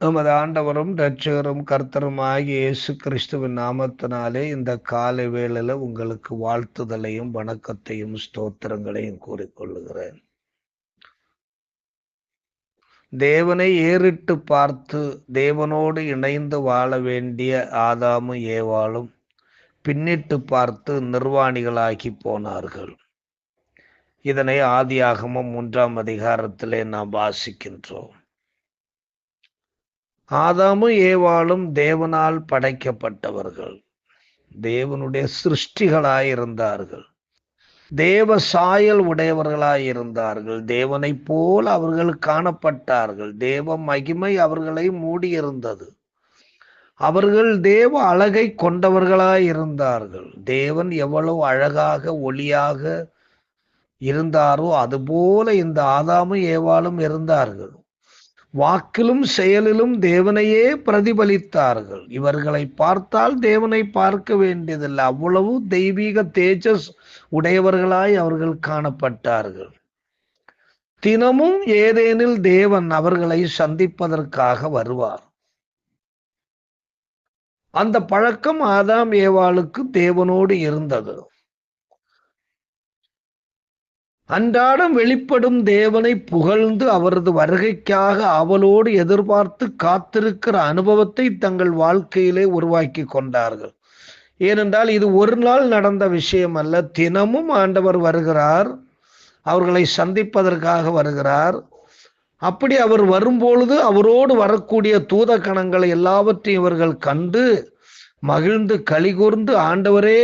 நமது ஆண்டவரும் ரட்சகரும் கர்த்தரும் ஆகிய இயேசு கிறிஸ்துவின் நாமத்தினாலே இந்த காலை வேளையில் உங்களுக்கு வாழ்த்துதலையும் வணக்கத்தையும் ஸ்தோத்திரங்களையும் கூறிக்கொள்ளுகிறேன் தேவனை ஏறிட்டு பார்த்து தேவனோடு இணைந்து வாழ வேண்டிய ஆதாமும் ஏவாளும் பின்னிட்டு பார்த்து நிர்வாணிகளாகி போனார்கள். இதனை ஆதியாகமும் மூன்றாம் அதிகாரத்திலே நாம் வாசிக்கின்றோம். ஆதாமும் ஏவாளும் தேவனால் படைக்கப்பட்டவர்கள். தேவனுடைய சிருஷ்டிகளாயிருந்தார்கள். தேவ சாயல் உடையவர்களாயிருந்தார்கள். தேவனை போல் அவர்கள் காணப்பட்டார்கள். தேவ மகிமை அவர்களை மூடியிருந்தது. அவர்கள் தேவ அழகை கொண்டவர்களாயிருந்தார்கள். தேவன் எவ்வளவு அழகாக ஒளியாக இருந்தாரோ அதுபோல இந்த ஆதாமும் ஏவாளும் இருந்தார்கள். வாக்கிலும் செயலிலும் தேவனையே பிரதிபலித்தார்கள். இவர்களை பார்த்தால் தேவனை பார்க்க வேண்டியதில்லை. அவ்வளவு தெய்வீக தேஜஸ் உடையவர்களாய் அவர்கள் காணப்பட்டார்கள். தினமும் ஏதேனில் தேவன் அவர்களை சந்திப்பதற்காக வருவார். அந்த பழக்கம் ஆதாம் ஏவாளுக்கு தேவனோடு இருந்தது. அன்றாடம் வெளிப்படும் தேவனை புகழ்ந்து அவரது வருகைக்காக அவளோடு எதிர்பார்த்து காத்திருக்கிற அனுபவத்தை தங்கள் வாழ்க்கையிலே உருவாக்கி கொண்டார்கள். ஏனென்றால் இது ஒரு நாள் நடந்த விஷயம் அல்ல. தினமும் ஆண்டவர் வருகிறார். அவர்களை சந்திப்பதற்காக வருகிறார். அப்படி அவர் வரும்பொழுது அவரோடு வரக்கூடிய தூத கணங்களை எல்லாவற்றையும் இவர்கள் கண்டு மகிழ்ந்து கலிகூர்ந்து ஆண்டவரே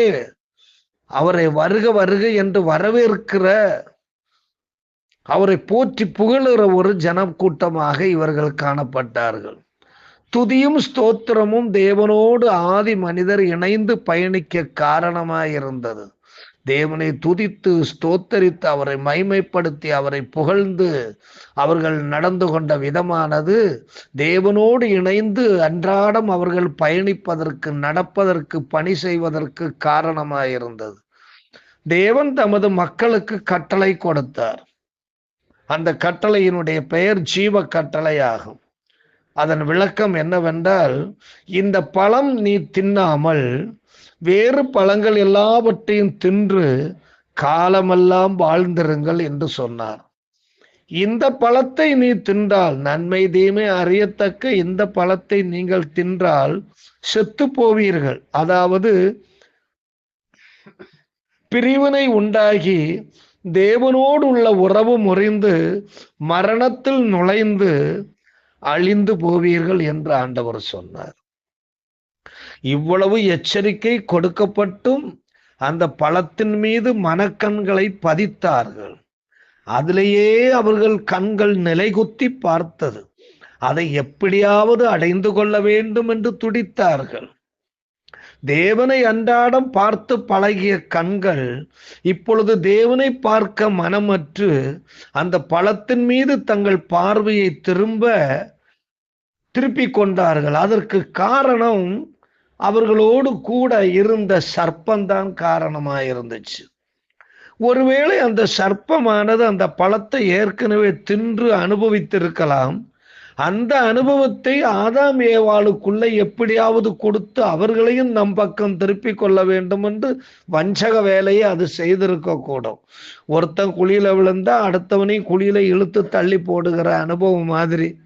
அவரை வருக வருக என்று வரவேற்கிற அவரை போற்றி புகழுகிற ஒரு ஜனக்கூட்டமாக இவர்கள் காணப்பட்டார்கள். துதியும் ஸ்தோத்திரமும் தேவனோடு ஆதி மனிதர் இணைந்து பயணிக்க காரணமாயிருந்தது. தேவனை துதித்து ஸ்தோத்தரித்து அவரை மைமைப்படுத்தி அவரை புகழ்ந்து அவர்கள் நடந்து கொண்ட விதமானது தேவனோடு இணைந்து அன்றாடம் அவர்கள் பயணிப்பதற்கு நடப்பதற்கு பணி செய்வதற்கு காரணமாயிருந்தது. தேவன் தமது மக்களுக்கு கட்டளை கொடுத்தார். அந்த கட்டளையினுடைய பெயர் ஜீவ கட்டளையாகும் அதன் விளக்கம் என்னவென்றால் இந்த பழம் நீ தின்னாமல் வேறு பழங்கள் எல்லாவற்றையும் தின்று காலமெல்லாம் வாழ்ந்திருங்கள் என்று சொன்னார். இந்த பழத்தை நீ தின்றால் நன்மை தீமை அறியத்தக்க இந்த பழத்தை நீங்கள் தின்றால் செத்து போவீர்கள். அதாவது பிரிவினை உண்டாகி தேவனோடு உள்ள உறவு முறிந்து மரணத்தில் நுழைந்து அழிந்து போவீர்கள் என்று ஆண்டவர் சொன்னார். இவ்வளவு எச்சரிக்கை கொடுக்கப்பட்டும் அந்த பழத்தின் மீது மனக்கண்களை பதித்தார்கள். அதிலேயே அவர்கள் கண்கள் நிலைகுத்தி பார்த்தது. அதை எப்படியாவது அடைந்து கொள்ள வேண்டும் என்று துடித்தார்கள். தேவனை அன்றாடம் பார்த்து பழகிய கண்கள் இப்பொழுது தேவனை பார்க்க மனமற்று அந்த பழத்தின் மீது தங்கள் பார்வையை திரும்ப திருப்பி கொண்டார்கள். அதற்கு காரணம் அவர்களோடு கூட இருந்த சர்ப்பந்தான் காரணமாயிருந்துச்சு. ஒருவேளை அந்த சர்ப்பமானது அந்த பழத்தை ஏற்கனவே தின்று அனுபவித்திருக்கலாம். அந்த அனுபவத்தை ஆதாம் ஏவாளுக்குள்ள எப்படியாவது கொடுத்து அவர்களையும் நம் பக்கம் திருப்பி கொள்ள வேண்டும் என்று வஞ்சக வேலையை அது செய்திருக்க கூடும். ஒருத்தன் குழியில விழுந்தா அடுத்தவனையும் குழியில இழுத்து தள்ளி போடுகிற அனுபவம் மாதிரி.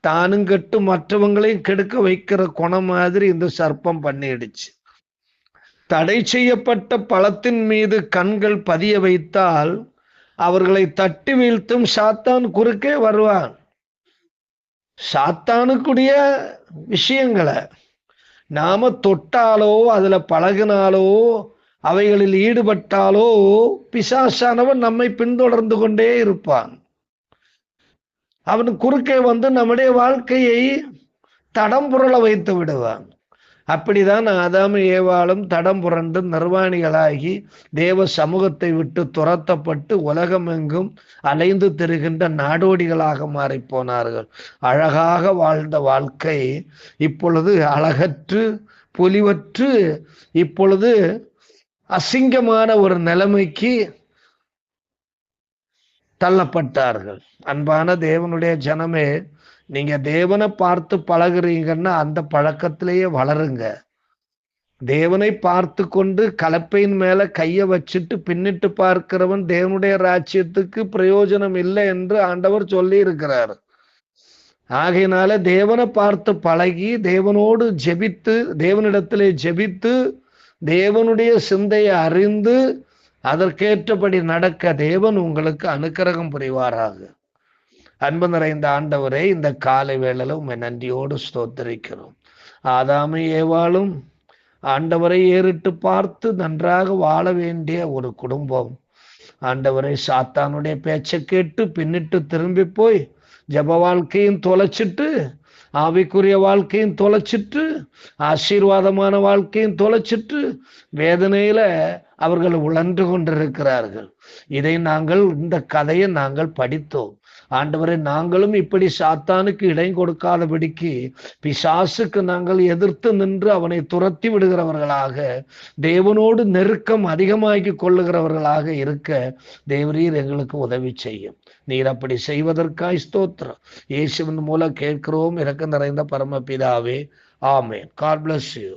தானும் கெட்டு மற்றவங்களையும் கெடுக்க வைக்கிற குணம் மாதிரி இந்த சர்ப்பம் பண்ணிடுச்சு. தடை செய்யப்பட்ட பழத்தின் மீது கண்கள் பதிய வைத்தால் அவர்களை தட்டி வீழ்த்தும் சாத்தான் குறுக்கே வருவான். சாத்தானுக்குரிய விஷயங்களை நாம தொட்டாலோ அதுல பழகினாலோ அவைகளில் ஈடுபட்டாலோ பிசாசானவன் நம்மை பின்தொடர்ந்து கொண்டே இருப்பான். அவன் குறுக்கே வந்து நம்முடைய வாழ்க்கையை தடம் புரள வைத்து விடுவான். அப்படிதான் ஆதாம் ஏவாளும் தடம் புரண்டு நிர்வாணிகளாகி தேவ சமூகத்தை விட்டு துரத்தப்பட்டு உலகமெங்கும் அலைந்து திரிகின்ற நாடோடிகளாக மாறிப்போனார்கள் அழகாக வாழ்ந்த வாழ்க்கை இப்பொழுது அழகற்று பொலிவற்று இப்பொழுது அசிங்கமான ஒரு நிலைமைக்கு தள்ளப்பட்டார்கள். அன்பான தேவனுடைய ஜனமே நீங்க தேவனை பார்த்து பழகுறீங்கன்னா அந்த பழக்கத்திலேயே வளருங்க. தேவனை பார்த்து கொண்டு கலப்பையின் மேல கைய வச்சுட்டு பின்னிட்டு பார்க்கிறவன் தேவனுடைய ராஜ்யத்துக்கு பிரயோஜனம் இல்லை என்று ஆண்டவர் சொல்லி இருக்கிறார் ஆகையினால தேவனை பார்த்து பழகி தேவனோடு ஜெபித்து தேவனிடத்திலே ஜெபித்து தேவனுடைய சிந்தையை அறிந்து அதற்கேற்றபடி நடக்க தேவன் உங்களுக்கு அனுக்கிரகம் புரிவாராக. அன்பு நிறைந்த ஆண்டவரே இந்த காலை வேளையில் உண்மை நன்றியோடு ஸ்தோத்தரிக்கிறோம். ஆதாம ஏவாளும் ஆண்டவரை ஏறிட்டு பார்த்து நன்றாக வாழ வேண்டிய ஒரு குடும்பம். ஆண்டவரை சாத்தானுடைய பேச்சை கேட்டு பின்னிட்டு திரும்பி போய் ஜப வாழ்க்கையும் தொலைச்சிட்டு ஆவிக்குரிய வாழ்க்கையும் தொலைச்சிட்டு ஆசீர்வாதமான வாழ்க்கையும் தொலைச்சிட்டு வேதனையில அவர்கள் உழன்று கொண்டிருக்கிறார்கள். இதை நாங்கள் இந்த கதையை நாங்கள் படித்தோம். ஆண்டவரை நாங்களும் இப்படி சாத்தானுக்கு இடம் கொடுக்காதபடிக்கு பிசாசுக்கு நாங்கள் எதிர்த்து நின்று அவனை துரத்தி விடுகிறவர்களாக தேவனோடு நெருக்கம் அதிகமாக்கி கொள்ளுகிறவர்களாக இருக்க தேவரீர் எங்களுக்கு உதவி செய்யும். நீர் அப்படி செய்வதற்காய் ஸ்தோத்திரம். இயேசுவின் மூலம் கேட்கிறோம் இறக்க நிறைந்த பரமபிதாவே. ஆமேன். God bless you